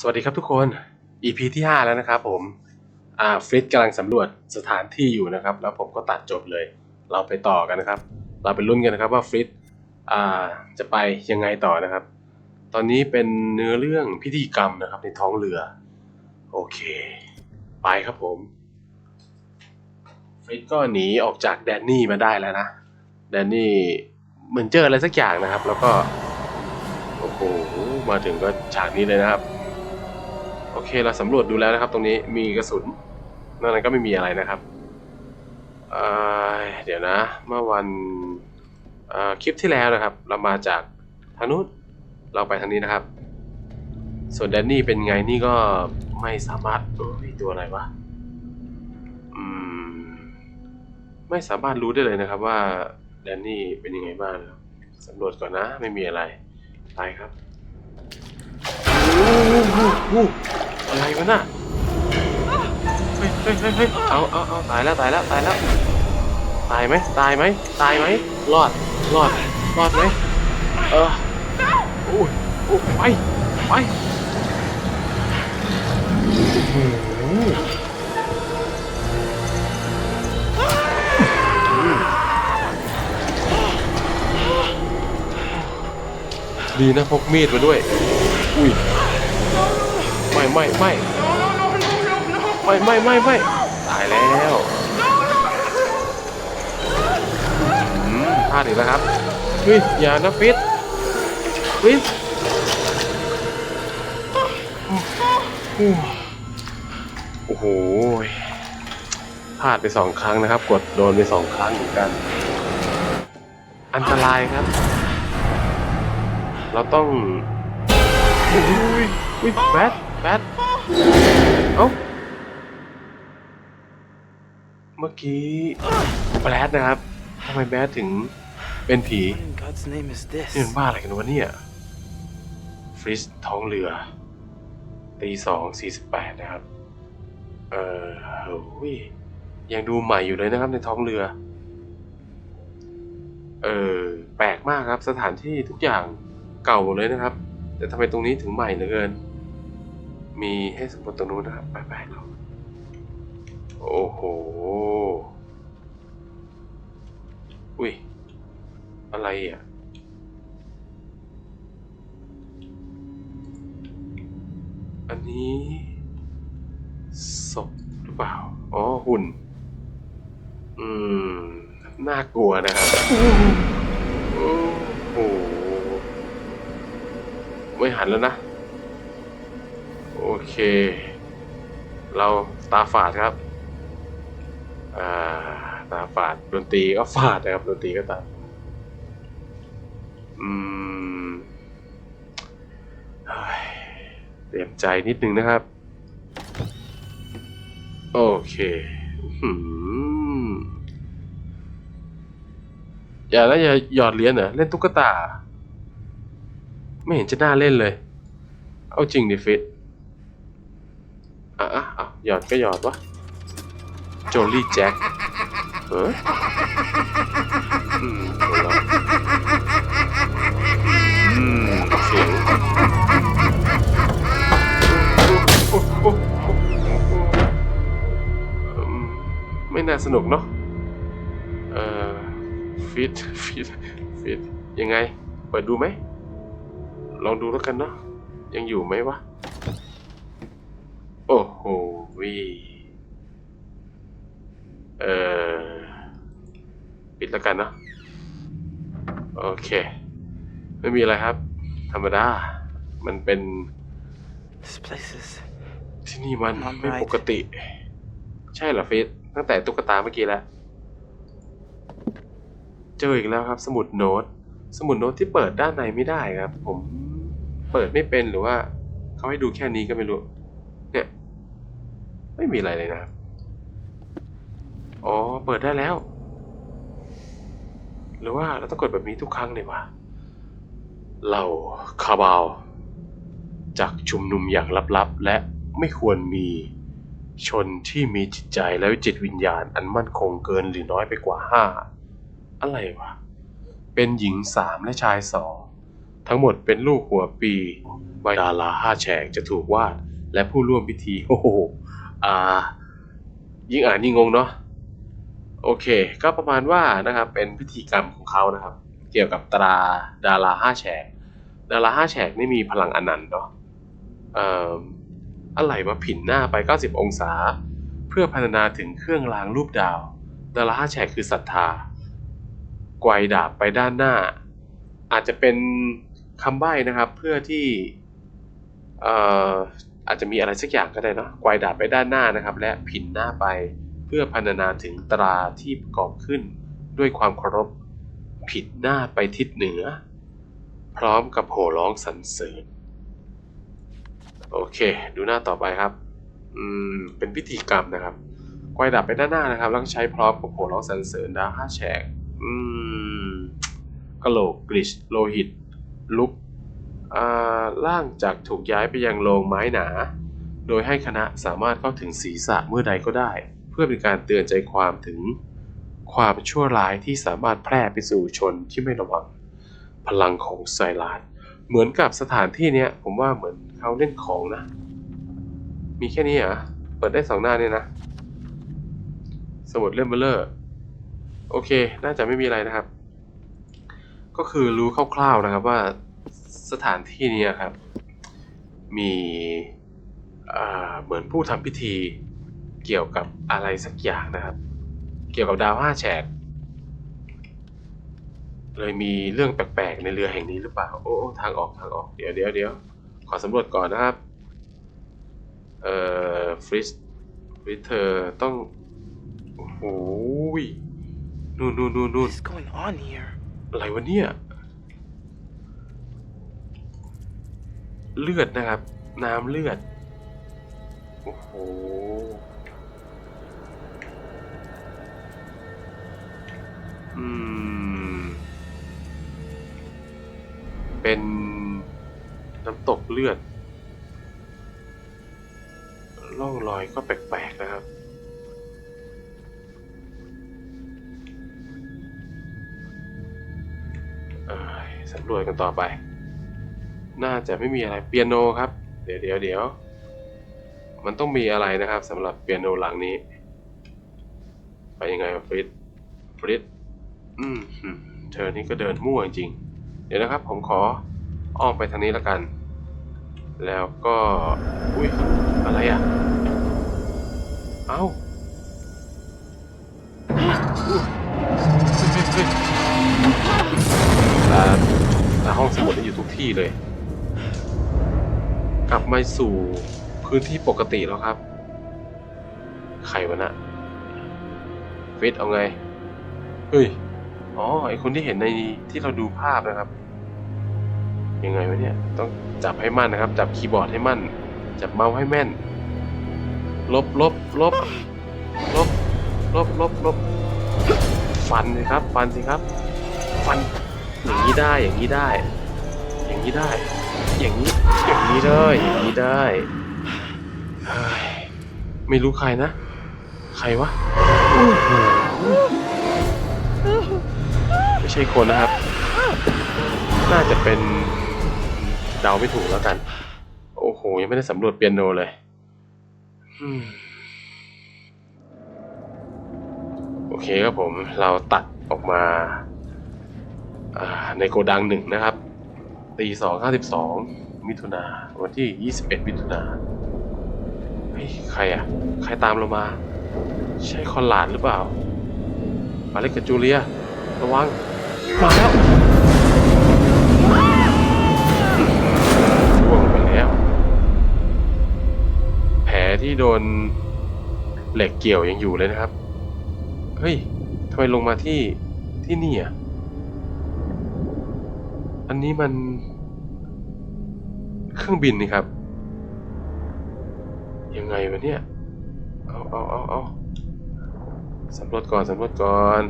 สวัสดีครับทุกคน EP ที่ 5 แล้วนะครับผม อ่าฟริตกำลังสำรวจสถานที่อยู่นะครับ แล้วผมก็ตัดจบเลย เราไปต่อกันนะครับ เราไปลุ้นกันนะครับว่าฟริตอ่า จะไปยังไงต่อนะครับ ตอนนี้เป็นเนื้อเรื่องพิธีกรรมนะครับ ในท้องเรือ โอเค ไปครับผม ฟริตก็หนีออกจากแดนนี่มาได้แล้วนะ แดนนี่เหมือนเจออะไรสักอย่างนะครับ แล้วก็ โอ้โห มาถึงก็ฉากนี้เลยนะครับ โอเคเราสำรวจดูแล้วนะครับ ตรงนี้มีกระสุนนอกนั้นก็ไม่มีอะไรนะครับเดี๋ยวนะ เมื่อวันคลิปที่แล้วนะครับ เรามาจากทางนู้นเราไปทางนี้นะครับ ส่วนแดนนี่เป็นไงนี่ก็ไม่สามารถเออมีตัวอะไรวะอืมไม่สามารถรู้ได้เลยนะครับ ว่าแดนนี่เป็นยังไงบ้างนะครับสำรวจก่อนนะ ไม่มีอะไรไปครับ อ้โหโอ้อะไรวะน่ะเฮ้ยเฮ้ยเฮ้ยเฮ้ยเอาเอาเอาตายแล้วตายแล้วตายแล้ว ตายไหมตายไหมตายไหมรอดรอดรอดไหมเออโอ้ยโอ้ยไปไปดีนะพกมีดมาด้วย อุ้ย ไม่ไม่ไม่ไม่ไม่ไม่ไม่ตายแล้วพลาดอีกแล้วครับเฮ้ยอย่านะฟิตฟิตโอ้โหพลาดไปสองครั้งนะครับ กดโดนไปสองครั้งเหมือนกัน อันตรายครับ เราต้องอุ้ยอุ้ยแบท แบทเอ้าเมื่อกี้แบทนะครับทำไมแบทถึงเป็นผีนี่มันบ้าอะไรกันวะเนี่ยฟริสท้องเรือตีสองสี่สิบแปดนะครับ เออโอ้ยยังดูใหม่อยู่เลยนะครับในท้องเรือ เออแปลกมากครับสถานที่ทุกอย่างเก่าหมดเลยนะครับ แต่ทำไมตรงนี้ถึงใหม่เหลือเกิน มีให้สำรวจตรงนู้นนะครับไปไปเราโอ้โห อุ้ย อะไรอะ อันนี้ศพหรือเปล่า อ๋อ หุ่น อืม น่ากลัวนะครับ โอ้โห ไม่หันแล้วนะ โอเค เราตาฝาดครับอ่าตาฝาดดนตรีก็ฝาดนะครับดนตรีก็ตาอืมเตรียมใจนิดนึงนะครับ โอเคอื้อหืออย่าแล้วอย่าหยอดเหรียญเหรอเล่นตุ๊กตา ไม่เห็นจะน่าเล่นเลย เอาจริงดิฟิต อะอะอะหยอดก็หยอดวะโจลี่แจ็คเอออืมอืมเสียงไม่น่าสนุกเนาะเอ่อฟิตฟิตฟิตยังไง เปิดดูไหม ลองดูแล้วกันเนาะยังอยู่ไหมวะ โอ้โหวีเออปิดแล้วกันเนาะ โอเค ไม่มีอะไรครับ ธรรมดา มันเป็น This place is. ที่นี่มันไม่ปกติ ใช่เหรอฟิตตั้งแต่ตุ๊กตาเมื่อกี้แล้ว เจออีกแล้วครับ สมุดโน้ต สมุดโน้ตที่เปิดด้านในไม่ได้ครับ ผม เปิดไม่เป็นหรือว่าเขาให้ดูแค่นี้ก็ไม่รู้เนี่ย ไม่มีอะไรเลยนะครับ อ๋อ เปิดได้แล้ว หรือว่าเราต้องกดแบบนี้ทุกครั้งเลยวะเราคาบาวจากชุมนุมอย่างลับๆ และไม่ควรมีชนที่มีจิตใจและจิตวิญญาณ อันมั่นคงเกินหรือน้อยไปกว่าห้าอะไรวะ เป็นหญิงสามและชายสองทั้งหมดเป็นลูกหัวปีใบดาราห้าแฉกจะถูกวาด และผู้ร่วมพิธีโอ้โห อ่ายิ่งอ่านยิ่งงงเนาะโอเค ก็ประมาณว่านะครับเป็นพิธีกรรมของเขานะครับ เกี่ยวกับตราดาราห้าแฉกดาราห้าแฉกนี่มีพลังอนันต์เนาะเอ่ออะไรมาผินหน้าไป 90 องศา เพื่อพัฒนาถึงเครื่องรางรูปดาว ดาราห้าแฉกคือศรัทธาไกวดาบไปด้านหน้า อาจจะเป็นคำใบ้นะครับเพื่อที่ อาจจะมีอะไรสักอย่างก็ได้เนาะไกวดาบไปด้านหน้านะครับ และผินหน้าไปเพื่อพัฒนาถึงตราที่ประกอบขึ้น ด้วยความเคารพผิดหน้าไปทิศเหนือ พร้อมกับโห่ร้องสรรเสริญ โอเค ดูหน้าต่อไปครับ อืม เป็นพิธีกรรมนะครับไกวดับไปด้านหน้านะครับ แล้วใช้พร้อมกับโห่ร้องสรรเสริญดาวห้าแฉก อืมกะโหลกกริชโลหิต ลุก อ่าล่างจากถูกย้ายไปยังโรงไม้หนา โดยให้คณะสามารถเข้าถึงศีรษะเมื่อใดก็ได้ เพื่อเป็นการเตือนใจความถึงความชั่วร้ายที่สามารถแพร่ไปสู่ชนที่ไม่ระวัง พลังของไซรัสเหมือนกับสถานที่เนี้ย ผมว่าเหมือนเขาเล่นของนะ มีแค่นี้เหรอะเปิดได้สองหน้าเนี่ยนะ สมุดเล่มเบลเลอร์โอเค น่าจะไม่มีอะไรนะครับ ก็คือรู้คร่าวๆนะครับว่า สถานที่เนี้ครับ มีอ่าเหมือนผู้ทำพิธีเกี่ยวกับอะไรสักอย่างนะครับ เกี่ยวกับดาวห้าแฉกเลยมีเรื่องแปลกๆในเรือแห่งนี้หรือเปล่า โอ้โอ้ทางออกทางออก เดี๋ยวเดี๋ยวเดี๋ยวขอสำรวจก่อนนะครับ เอ่อฟริสฟริสเธอต้อง โอ้โหยนู่นนู่นนู่นนู่น What is going on here? อะไรวะเนี่ย เลือดนะครับ น้ำเลือด โอ้โห อืม เป็นน้ำตกเลือด ร่องรอยก็แปลกๆนะครับอ้ยสำรวจกันต่อไป น่าจะไม่มีอะไรเปียโนครับ เดี๋ยวเดี๋ยวเดี๋ยวมันต้องมีอะไรนะครับสำหรับเปียโนหลังนี้ ไปยังไงฟริตฟริตอืมเธอนี่ก็เดินมั่วจริง เดี๋ยวนะครับ ผมขออ้อมไปทางนี้แล้วกัน แล้วก็อุ้ยอะไรอะ เอ้าแต่แต่ห้องสมุดนี่อยู่ทุกที่เลย ลับมาสู่พื้นที่ปกติแล้วครับ ใครวะนะฟิตเอาไง เฮ้ย อ๋อ ไอคนที่เห็นในที่เราดูภาพนะครับ ยังไงวะเนี่ย ต้องจับให้มั่นนะครับ จับคีย์บอร์ดให้มั่น จับเมาส์ให้แม่น ลบลบลบลบลบลบลบฟันสิครับ ฟันสิครับ ฟัน อย่างนี้ได้ อย่างนี้ได้ อย่างนี้ได้ อย่างนี้อย่างนี้ได้อย่างนี้ได้เฮ้ยไม่รู้ใครนะ ใครวะโอ้โหไม่ใช่คนนะครับ น่าจะเป็นเดาไม่ถูกแล้วกัน โอ้โห ยังไม่ได้สำรวจเปียโนเลยอืมโอเคครับผมเราตัดออกมา อ่าในโกดังหนึ่งนะครับ ตีสองห้าสิบสองมิถุนาวันที่ยี่สิบเอ็ดมิถุนาเฮ้ยใครอะ ใครตามเรามา ใช่คอนหลาดหรือเปล่ามาเล็กกับจูเลีย ระวัง มาแล้วร่วงไปแล้ว แผลที่โดนเหล็กเกี่ยวยังอยู่เลยนะครับ เฮ้ยทำไมลงมาที่ที่นี่อะ นนี้มัน เครื่องบินนี่ครับ ยังไงวะเนี่ย เอาเอาเอาเอาสำรวจก่อนสำรวจก่อน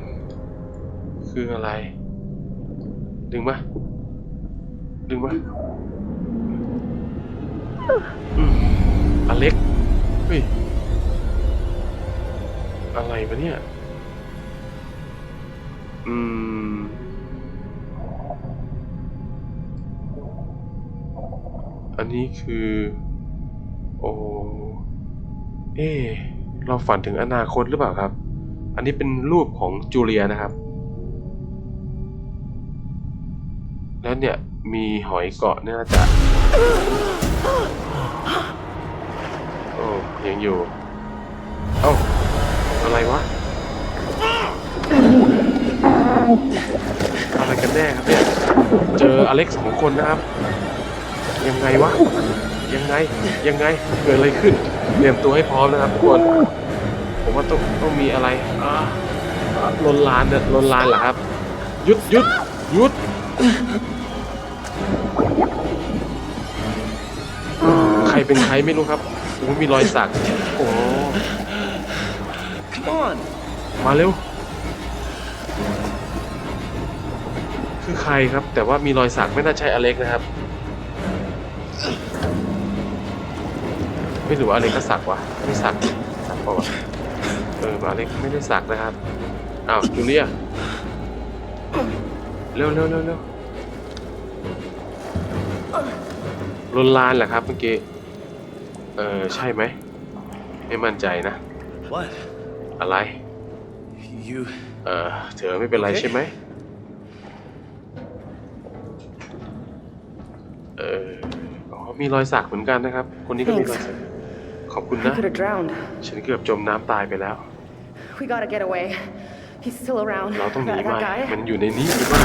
คืออะไร ดึงมาดึงมาอืมอเล็ก เฮ้ย อะไรวะเนี่ย อืม อันนี้คือ โอ้เอเราฝันถึงอนาคตหรือเปล่าครับ อันนี้เป็นรูปของจูเลียนะครับ แล้วเนี่ยมีหอยเกาะเนี่ยน่าจะโอ้ยังอยู่ เอ้า อะไรวะ อะไรกันแน่ครับเนี่ย เจออเล็กสองคนนะครับ ยังไงวะ ยังไง ยังไง เกิดอะไรขึ้น เตรียมตัวให้พร้อมนะครับทุกคน ผมว่าต้องต้องมีอะไรอ่าอ่าลนลานเนี่ยลนลานเหรอครับหยุดหยุดหยุดใครเป็นใครไม่รู้ครับโอ้มีรอยสัก โอ้ Come on. มาเร็ว คือใครครับ แต่ว่ามีรอยสักไม่น่าใช่อเล็กนะครับ ไม่รู้ว่าอเล็กก็สักวะไม่สักสักเปล่าวะเอออเล็กไม่ได้สักนะครับอ้าวจูเลียเร็วเร็วเร็วเร็วลนลานเหรอครับเมื่อกี้เออใช่ไหมไม่มั่นใจนะ What? อะไร You. เออเธอไม่เป็นไรโอเคใช่ไหมเอออ๋อมีรอยสักเหมือนกันนะครับ คนนี้ก็มีรอยสัก ขอบคุณ I นะ could have drowned. ฉันเกือบจมน้ำตายไปแล้ว We gotta get away. He's still around. เราต้องหนี that, ไป that guy. มันอยู่ในนี้หรือเปล่า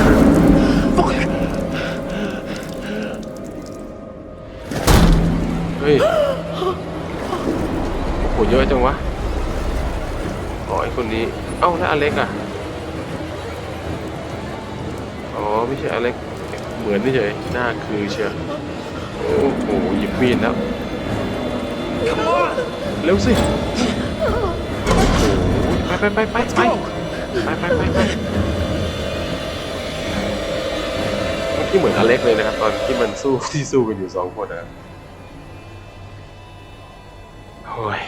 เฮ้ย โอ้โหเยอะจังวะอ๋อไอคนนี้ เอ้าแล้วอเล็กอะ อ๋อไม่ใช่อเล็ก เหมือนนี่เฉยหน้าคือเชียวโอ้โหหยิบมีดแล้ว Come on. เร็วสิโอ้โหไปไปไปไปไปไปไปไปไปเมื่อกี้เหมือนอเล็กเลยนะครับ ตอนที่มันสู้ที่สู้กันอยู่สองคนนะครับโอ้ย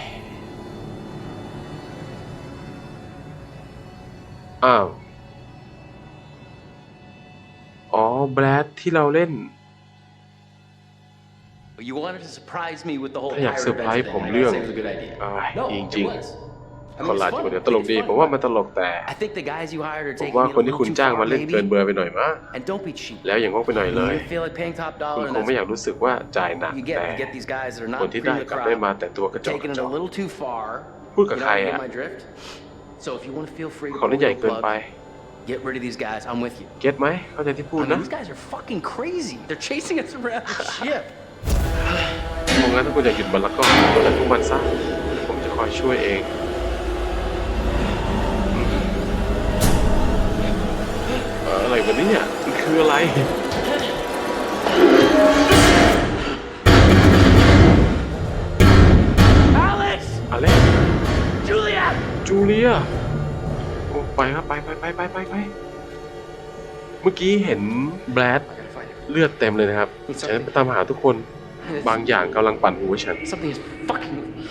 อ้าว อ๋อ แบรดที่เราเล่น You wanted to surprise me with the whole ถ้าอยาก pirate เซอร์ไพรส์ event ผม thing. เรื่อง I guess it was a good idea. อ้าย No, จ it ริง was. ๆ I คน mean, ลา it's จิ fun. เดี๋ยวตลก It's ดี fun. ผมว่ามันตลกแต่ I think the guys you hired are ผม taking ว่า it คน a ที่ little คุณ too จ้าง far, มาเล่น maybe. เกินเบอร์ไปหน่อยมั้ง And don't be cheap. แล้วอย่างงกไปหน่อยเลย You feel like paying top คุณ dollar, คง and ไม่อยาก that's รู้สึกว่าจ่ายหนัก you get. แต่ You get these guys that are คน not ที่ free ได้ of the กลับได้มา crowd, แต่ตัวกระจอกก taking ระ it จ a อก little too far. พูดกับ You ใคร know, you อะ get my drift. So if you want to feel free to เขา pull ได้ the ใหญ่ real เกินไป plug, get rid of these guys. I'm with you. เก็ตไหมเข้าใจที่พู I ด mean, นะ these guys are fucking crazy. They're chasing us around the ship. เพราะงั้นถ้าคุณอยากหยุดมันแล้วก็ปล่อยพวกมันซะ ผมจะคอยช่วยเองอืมเอ่ออะไรวะเนี่ยมันคืออะไร Alex, อะไร Julia. จูเลียโอ้ไปครับไปไปไปไปไปไปเมื่อกี้เห็นแบรด I gotta find it. เลือดเต็มเลยนะครับฉันไปตามหาทุกคน บางอย่างกำลังปั่นหัวฉัน Something is fucking with me.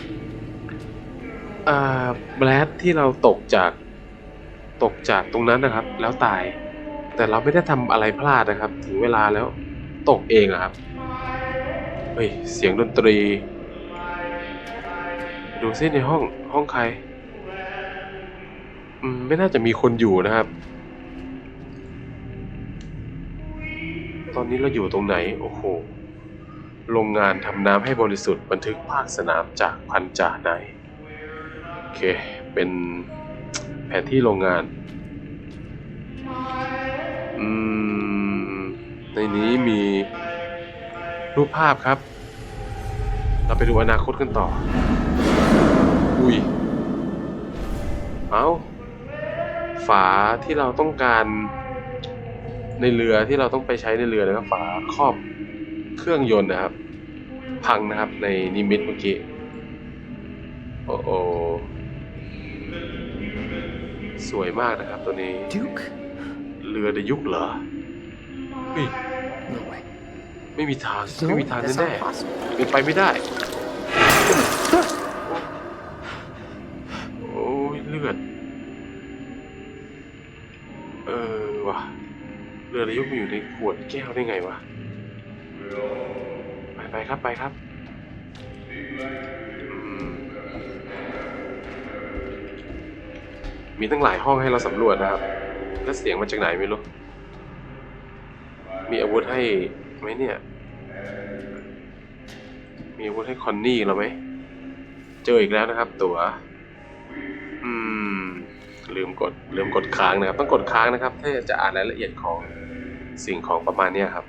อ่าแบรดที่เราตกจากตกจากตรงนั้นนะครับ แล้วตาย แต่เราไม่ได้ทำอะไรพลาดนะครับ ถึงเวลาแล้วตกเองอะครับ เฮ้ย เสียงดนตรี ดูซิในห้องห้องใคร อืม ไม่น่าจะมีคนอยู่นะครับ ตอนนี้เราอยู่ตรงไหน โอ้โห โรงงานทำน้ำให้บริสุทธิ์บันทึกภาคสนามจากพันจ่าในโอเค เป็นแผนที่โรงงาน อืม ในนี้มีรูปภาพครับ เราไปดูอนาคตกันต่อ อุ้ย เอาฝาที่เราต้องการในเรือที่เราต้องไปใช้ในเรือนะครับฝาครอบ เครื่องยนต์นะครับ พังนะครับในนิมิตเมื่อกี้ โอ้โอสวยมากนะครับตัวนี้ Duke? เรือในยุคเหรอเฮ้ย No way. ไม่มีทาง No, ไม่มีทาง that's แน่ not possible. ๆเป็นไปไม่ได้ โอ้ยเลือด เออว่ะเรือในยุคมันอยู่ในขวดแก้วได้ไงวะ ไปไปครับไปครับมีตั้งหลายห้องให้เราสำรวจนะครับ แล้วเสียงมาจากไหนไม่รู้ มีอาวุธให้ไหมเนี่ย มีอาวุธให้คอนนี่เราไหม เจออีกแล้วนะครับ ตัว๋วอืม ลืมกด ลืมกดค้างนะครับ ต้องกดค้างนะครับ ถ้าจะอ่านรายละเอียดของสิ่งของประมาณนี้ครับ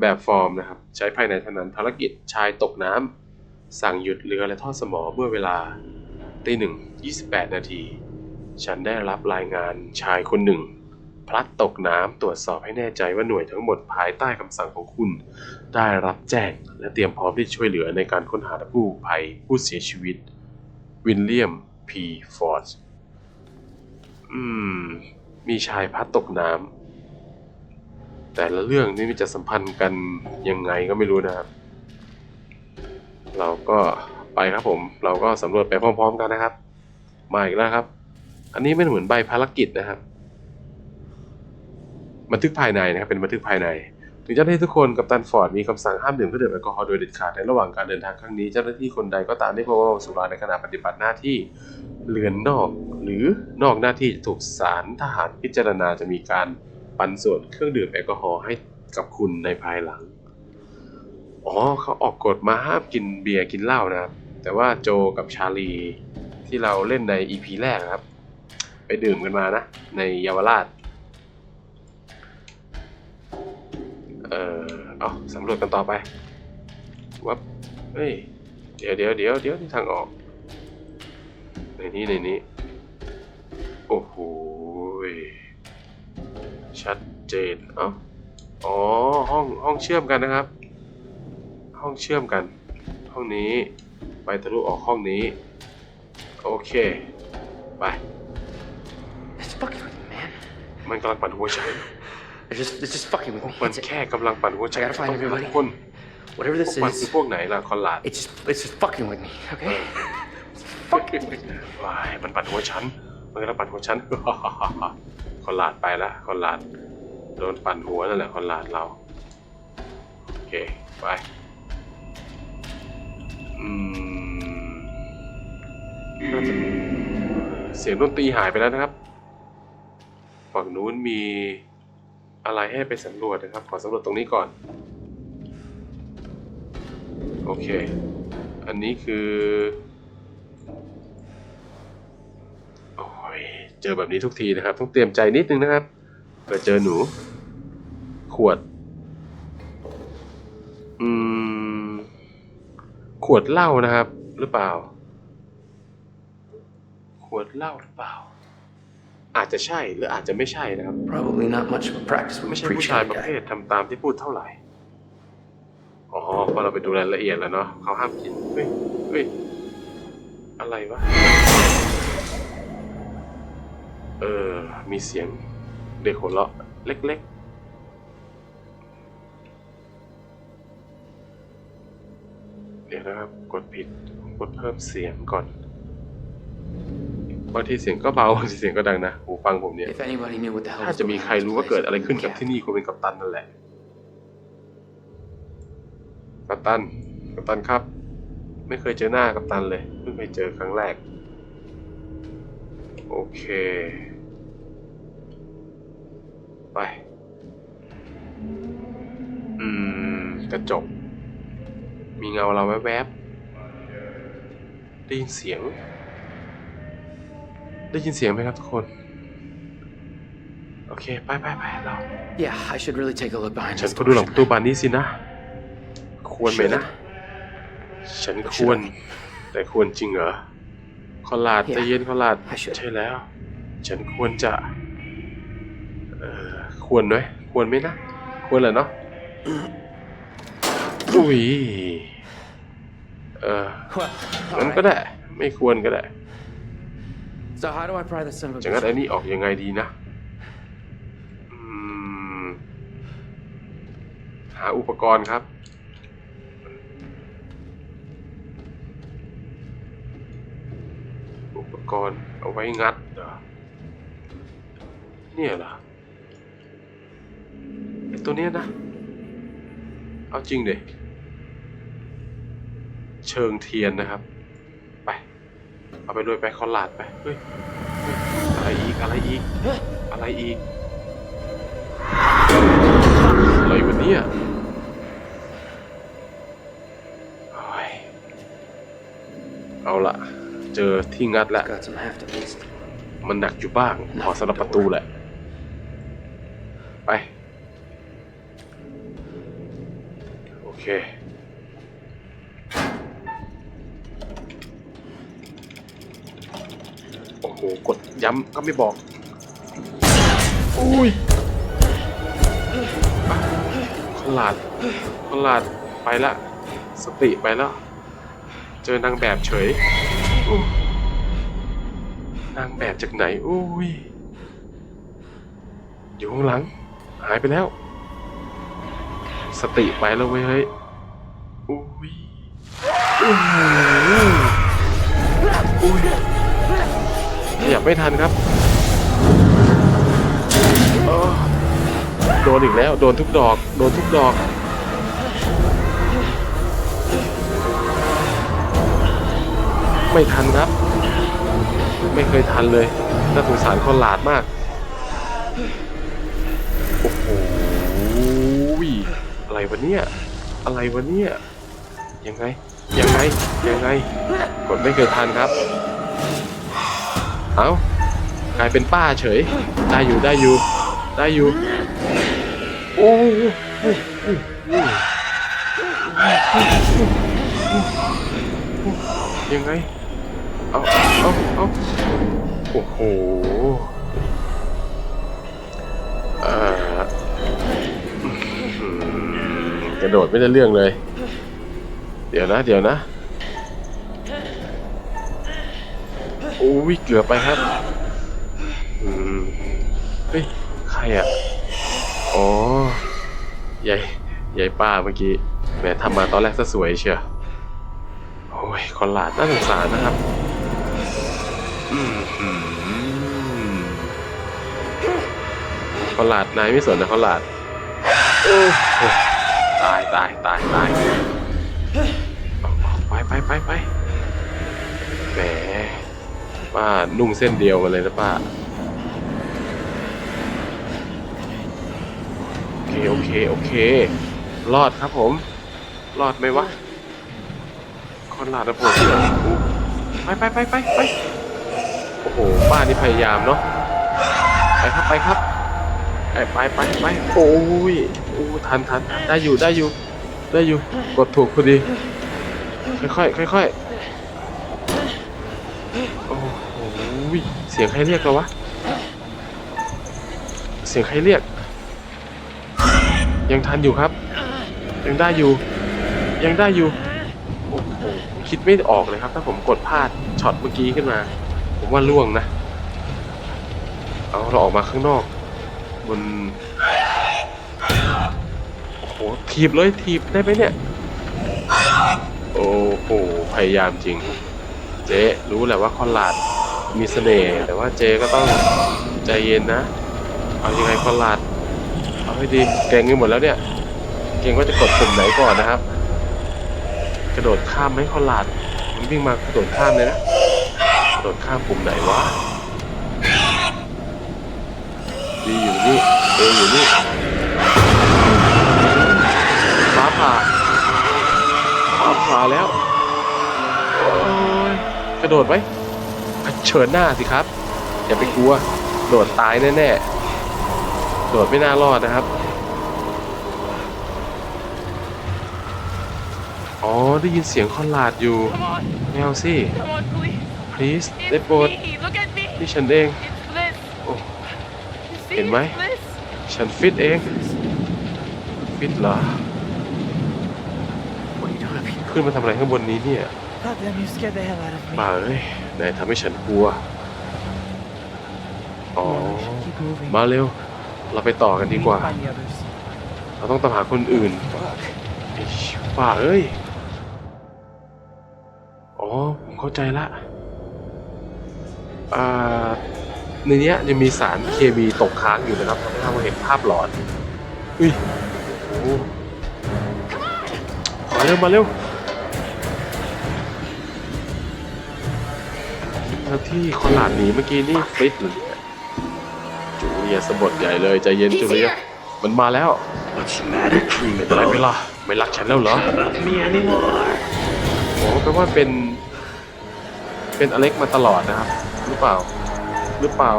แบบฟอร์มนะครับ ใช้ภายในเท่านั้นภารกิจชายตกน้ำสั่งหยุดเรือและทอดสมอเมื่อเวลาตีหนึ่งยี่สิบแปดนาที ฉันได้รับรายงานชายคนหนึ่ง พลัดตกน้ำตรวจสอบให้แน่ใจว่าหน่วยทั้งหมดภายใต้คำสั่งของคุณ ได้รับแจ้งและเตรียมพร้อมที่จะช่วยเหลือในการค้นหาผู้ภัยผู้เสียชีวิต วินเลียมพีฟอร์ดอืม มีชายพลัดตกน้ำ แต่ละเรื่องนี่มันจะสัมพันธ์กันยังไงก็ไม่รู้นะครับ เราก็ไปครับผม เราก็สำรวจไปพร้อมๆกันนะครับ มาอีกแล้วครับ อันนี้ไม่เหมือนใบภารกิจนะครับ บันทึกภายในนะครับ เป็นบันทึกภายใน ถึงเจ้าหน้าที่ทุกคนกับตันฟอร์ดมีคำสั่งห้ามดื่มเครื่องดื่มแอลกอฮอล์โดยเด็ดขาดในระหว่างการเดินทางครั้งนี้ เจ้าหน้าที่คนใดก็ตามที่พบว่าสุราในขณะปฏิบัติหน้าที่เรือนนอก หรือนอกหน้าที่จะถูกศาลทหารพิจารณาจะมีการ ปันส่วนเครื่องดื่มแอลกอฮอล์ให้กับคุณในภายหลัง อ๋อเขาออกกฎมาห้ามกินเบียร์กินเหล้านะครับ แต่ว่าโจกับชาลีที่เราเล่นใน EP แรกครับ ไปดื่มกันมานะ ในเยาวราช เออเอาสำรวจกันต่อไปวับเฮ้ย เดี๋ยวเดี๋ยวเดี๋ยวเดี๋ยวที่ทางออก ในนี้ในนี้ โอ้โห เจนเอ้าอ๋อห้องห้องเชื่อมกันนะครับ ห้องเชื่อมกัน ห้องนี้ไปทะลุออกห้องนี้ โอเค ไป It's fucking with me, man. มันกำลังปั่นหัวฉัน It's just, it's just fucking with me. มัน It's- แค่กำลังปั่นหัวใจ I gotta find ต้อง everybody ทุกคน whatever พว this กมันคือ is, พวกไหนล่ะคอนลาด it's just, it's just fucking with me, okay? It's fucking with me. ว้ายมันปั่นหัวฉัน มันกำลังปั่นหัวฉัน คอนลาดไปละคอนลาด โดนปั่นหัวนั่นแหละคอนลาดเรา โอเค ไป อืมน่าจะเสียงดนตรีหายไปแล้วนะครับ ฝั่งนู้นมีอะไรให้ไปสำรวจนะครับ ขอสำรวจตรงนี้ก่อน โอเค อันนี้คือ โอ้ย เจอแบบนี้ทุกทีนะครับ ต้องเตรียมใจนิดนึงนะครับเผื่อเจอหนู ขวด อืม ขวดเหล้านะครับ หรือเปล่า ขวดเหล้าหรือเปล่า อาจจะใช่หรืออาจจะไม่ใช่นะครับ Probably not much of a practice ไม่ with ใช่ a ผู้ preacher ชาย like ประเภ that. ททำตามที่พูดเท่าไหร่ อ๋อพอเราไปดูรายละเอียดแล้วเนาะเขาห้ามกิน เฮ้ย เฮ้ย อะไรวะ เออ มีเสียงเด็กหัวเราะเล็ก ๆ ดี๋ยวนะครับกดผิดกดเพิ่มเสียงก่อนบางทีเสียงก็เบาบางทีเสียงก็ดังนะหูฟังผมเนี่ย If anybody knew what the hell ถ้า was จะมี going ใคร on in รู้ this ว่า place, เกิดอะไรขึ้น they กับ wouldn't ที่ care. นี่คงเป็นกัปตันนั่นแหละ กัปตัน กัปตันครับ ไม่เคยเจอหน้ากัปตันเลยเพิ่งเคยเจอครั้งแรก โอเค ไป อืม กระจก มีเงาเราแวบๆได้ยินเสียง ได้ยินเสียงไหมครับทุกคน โอเค ไปไปไปเรา Yeah, I should really take a look behind ฉัน this ก็ door. ดูหลังประตู shouldn't บานนี้สินะ ควรไหมนะ ฉันควร แต่ควรจริงเหรอคอลาด Yeah. ใจเย็นคอลาด I should. ใช่แล้ว ฉันควรจะ เอ่อควรไหมควรไหมนะ ควรแหละเนาะ อุ้ย เออ I? Well, งั้น alright. ก็ได้ ไม่ควรก็ได้ So how do I pry this son of a จากนั้น bitch? ไอ้นี่ออกยังไงดีนะอืมหาอุปกรณ์ครับ อุปกรณ์เอาไว้งัดเหรอเนี่ยเหรอไอตตัวเนี้ยนะ เอาจริงเด เชิงเทียนนะครับ ไป เอาไปด้วยไปคอลาดไป เฮ้ย อะไรอีก อะไรอีก อะไรอีก อะไรวะเนี่ยโอ้เอาละเจอที่งัดแล้ว มันหนักอยู่บ้างพอสำหรับประตูแหละ ไป โอเค โอ้โห กดย้ำก็ไม่บอก อุ้ยอะขลาดขลาดไปละ สติไปแล้ว เจอนางแบบเฉยอู้นางแบบจากไหน อุ้ย อยู่ข้างหลัง หายไปแล้ว สติไปแล้วเว้ยเฮ้ย อุ้ยอุ้ยอุ้ยขยับ ไม่ทันครับโดนอีกแล้ว โดนทุกดอก โดนทุกดอก ไม่ทันครับ ไม่เคยทันเลยน่าสงสารคนหลาดมาก โอ้โหอะไรวะเนี่ย อะไรวะเนี่ย ยังไง ยังไง ยังไง กดไม่เคยทันครับ เอากลายเป็นป้าเฉย ได้อยู่ได้อยู่ ได้อยู่โอ้ยังไง เอาเอาเอาโอ้โห เอ่อกระโดดไม่ได้เรื่องเลย เดี๋ยวนะ เดี๋ยวนะ โอ้ยเกือบไปครับอืมเฮ้ยใครอะอ๋อยายยายป้าเมื่อกี้แหมทำมาตอนแรกซะสวยเชียวโอ้ยคอนลาดน่าสงสารนะครับอืมหืมคอนลาดนายไม่สนนะคอนลาดตายตายตายตายไปไปไปไปแหม ป้านุ่งเส้นเดียวมาเลยนะป้า โอเค โอเค โอเค รอดครับผม รอดไหมวะคอนลาดระเบิดไปไปไปไปไปโอ้โห ป้านี่พยายามเนาะ ไปครับไปครับ ไปไปไปไปโอ้ยโอ้ทันทันได้อยู่ได้อยู่ ได้อยู่ กดถูกพอดี ค่อยค่อยค่อยๆโอ้โหเสียงใครเรียกเราวะ เสียงใครเรียก ยังทันอยู่ครับ ยังได้อยู่ ยังได้อยู่ โอ้โห คิดไม่ออกเลยครับ ถ้าผมกดพลาดช็อตเมื่อกี้ขึ้นมา ผมว่าล่วงนะ เอาเราออกมาข้างนอกบนโอ้โห ถีบเลยถีบได้ไหมเนี่ย โอ้โห พยายามจริง เจ๊รู้แหละว่าคอนลาด มีเสน่ห์แต่ว่าเจก็ต้องใจเย็นนะ เอายังไงคอนลาดเอาให้ดีเก่งกันหมดแล้วเนี่ย เก่งว่าจะกดปุ่มไหนก่อนนะครับ กระโดดข้ามไหมคอนลาดมันวิ่งมากระโดดข้ามเลยนะกระโดดข้ามปุ่มไหนวะดีอยู่นี่เออยู่นี่ฟ้าผ่าฟ้าผ่าแล้วกระโดดไหม เผชิญหน้าสิครับ อย่าไปกลัว โดดตายแน่ๆ โดดไม่น่ารอดนะครับ อ๋อ ได้ยินเสียงคอนลาดอยู่ Come on, ไม่เอาสิ come on, please. please ได้ It's โปรด me. Look at me. นี่ฉันเอง It's Bliss. โอ้ You see, ห็นไหม? it's Bliss. ฉันฟิตเอง ฟิตเหรอ What are you doing up here? ขึ้นมาทำอะไรข้างบนนี้เนี่ย God damn, you scared the hell out of me. ป่าเอ้ย นายทำให้ฉันกลัว อ๋อ Keep moving. มาเร็ว เราไปต่อกันดีกว่า Find the others. เราต้องตามหาคนอื่น Fuck. ไอ้ป่าเอ้ย อ๋อ ผมเข้าใจละ อ่า ในเนี้ยยังมีสารเคมีตกค้างอยู่นะครับทำให้เราเห็นภาพหลอน อุ้ยโอ้มาเร็ว มาเร็ว แล้วที่คอลาดหนีเมื่อกี้นี่ฟิตเลยเนี่ยจูเลียสะบดใหญ่เลยใจเย็น He's จูเลีย here. มันมาแล้ว What's the matter, เป็นไร Primo? ไหม่ล่ะไม่รักฉันแล้วเหรอ Not me anymore. โอ้แปลว่าเป็น เป็นอเล็กมาตลอดนะครับ หรือเปล่า หรือเปล่า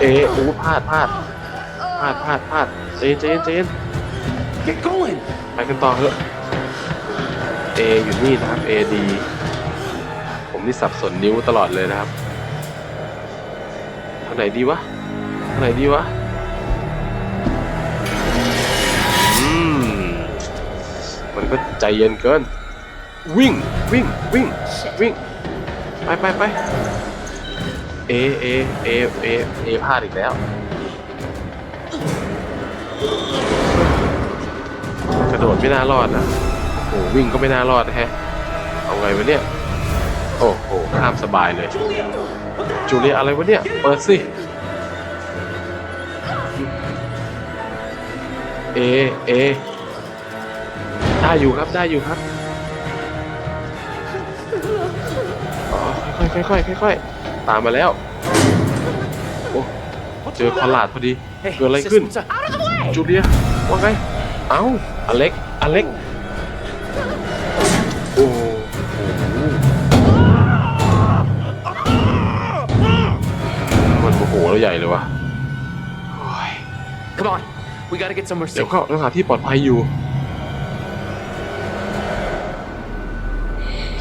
เอะโอ้พลาดพลาดพลาดพลาดพลาดเจนเจนเจน Get going! ไปกันต่อเถอะเออยู่นี่นะครับเอดีผมนี่สับสนนิ้วตลอดเลยนะครับทาง ไหนดีวะทางไหนดีวะอืมมันก็ใจเย็นเกิน วิ่งวิ่งวิ่ง Shit. วิ่งไปไปไปเอเอเอเอเอพลาดอีกแล้วกระโดดไม่น่ารอดนะโอ้โหวิ่งก็ไม่น่ารอดนะฮะเอาไงวะเนี่ย โอ้โหข้ามสบายเลย จูเลียอะไรวะเนี่ย เปิดสิ เอ เอ ได้อยู่ครับ ได้อยู่ครับอ๋อค่อยๆค่อยๆค่อยๆตามมาแล้ว โอ้เจอคอลลาดพอดี Hey, เกิดอะไร sis, ขึ้น what's up? Out of the way! จูเลียว่าไง เอ้า อเล็ก อเล็ก ใหญ่เลยวะโอ้ย Come on, we gotta get somewhere เดี๋ยว safe. ก็ต้องหาที่ปลอดภัยอยู่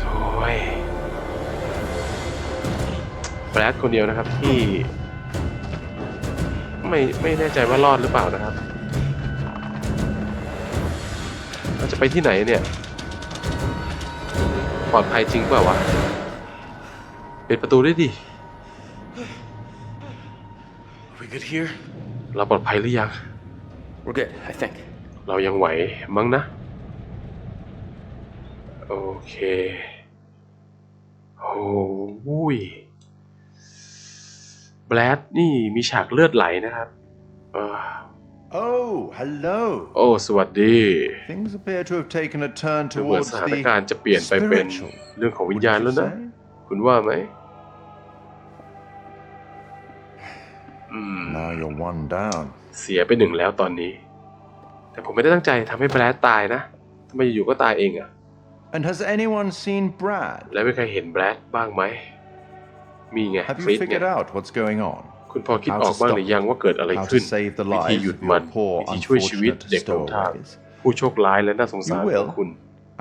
โอ้ยแบรดคนเดียวนะครับที่ ไม่ไม่แน่ใจว่ารอดหรือเปล่านะครับเราจะไปที่ไหนเนี่ย ปลอดภัยจริงเปล่าวะ ปิดประตูได้ดิ we good here? เราปลอดภัยหรือยัง We're good, I think. เรายังไหวมั้งนะ โอเคโอ้ยแบลดนี่มีฉากเลือดไหลนะครับเออ Oh, hello. โอ้ สวัสดี Things appear to have taken a turn ดูเหมือน towards สถานการณ์ the จะเปลี่ยนไปเป็น spiritual. เรื่องของวิญ Would ญาณ you แล้วนะ say? คุณว่าไหม Now you're one down. เสียไปหนึ่งแล้วตอนนี้ แต่ผมไม่ได้ตั้งใจทำให้แบลดตายนะทำไมอยู่ๆก็ตายเองอะ And has anyone seen Brad? แล้วไม่เคยเห็นแบลดบ้างไหม มีไง Have ฟริ you ดไง figured out what's going on? คุณพอคิดออกบ้างหรือยังว่าเกิดอะไร How ขึ้น to save the วิธี lives หยุด of มัน your poor, วิธีช่วยชีวิต unfortunate เด็กหลงทาง stowaways? ผู้โชคร้ายและน่าสงสาร You ข will องคุณ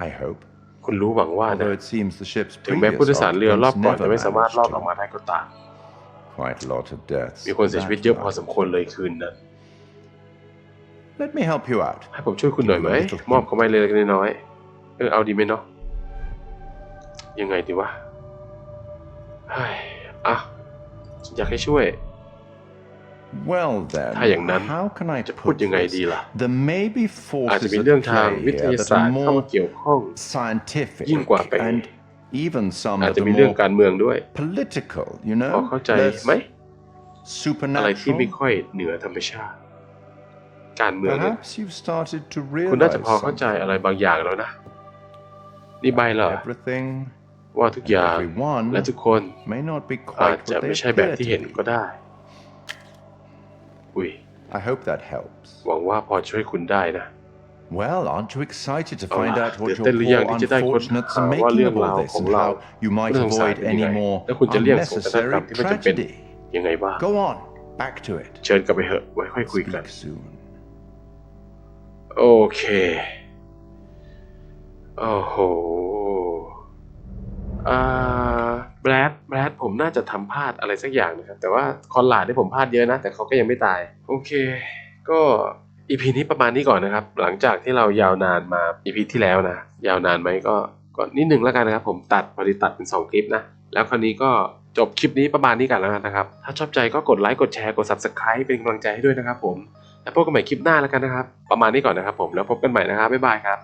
I hope. คุณรู้หวังว่านะ Although it seems the ship's ถึงแม้ previous ผู้โดยสารเรือรอบ occupants ก่อน never จะไม่สามารถรอด managed ออกมา to. ได้ก็ตาม Quite a lot of deaths. มีคนเสียชีวิตเยอะพอสมควรเลยคืนนั้น Let me help you out. ให้ผมช่วยคุณหน่อยไหม มอบเขาไม่เล็กๆน้อยๆเออเอาดีไหมเนาะ ยังไงดีวะเฮ้ยอะฉันอยากให้ช่วย Well then, ถ้าอย่างนั้น how can I จะพูด put ยังไง this? ดีล่ะ There may be อาจจะ forces มี at เรื่องทาง play วิท here ยา that ศาสต are ร์เข้ามา more เกี่ยวข้อง scientific ยิ่งกว่าไป and even some อาจ that จะ are มีเรื่อง more การเมืองด้วย political, you พ know? อเข้าใจ Less ไหมอะไรที่ supernatural. ไม่ค่อยเหนือธรรมชาติ การเมืองเนี่ย Perhaps you've started to คุณน่าจะ realize พอเข้าใจ something. อะไรบางอย่างแล้วนะ นี่ใบเหรอ Everything ว่าทุกอย่าง everyone และทุกคน may not be อาจ quite จะ what ไม่ they ใช่แบบ appear ที่ to เห็น be. ก็ได้ อุ้ย I hope that helps. หวังว่าพอช่วยคุณได้นะ Well, aren't you excited to เอา find ล่ะ out what ตื่น your เต้นหรือยัง poor ที่จะได้ค้น unfortunates หา are ว่าเรื่ making อง of ราว all this ของ and เรา how you might น่าสงสาร avoid เป็นยัง any ไง more และคุณจะเลี่ยงโศกนาฏกรร unnecessary มที่ไม่จำเป็น tragedy? ยังไงบ้าง Go on, back to it. เชิญกลับไปเถอะไว้ค่อยคุยกัน Speak soon. โอเค โอ้โหอ่าแบรดแบรดผมน่าจะทำพลาดอะไรสักอย่างนะครับ แต่ว่าคอนหลาดที่ผมพลาดเยอะนะ แต่เขาก็ยังไม่ตาย โอเค ก็ อีพีนี้ประมาณนี้ก่อนนะครับ หลังจากที่เรายาวนานมาอีพีที่แล้วนะ ยาวนานไหมก็ก็นิดนึงแล้วกันนะครับ ผมตัดพอดีตัดเป็น 2 คลิปนะ แล้วคราวนี้ก็จบคลิปนี้ประมาณนี้กันแล้วกันนะครับ ถ้าชอบใจก็กดไลค์กดแชร์กด subscribe เป็นกำลังใจให้ด้วยนะครับผม แล้วพบกันใหม่คลิปหน้าแล้วกันนะครับ ประมาณนี้ก่อนนะครับผมแล้วพบกันใหม่นะครับบ๊ายบายครับ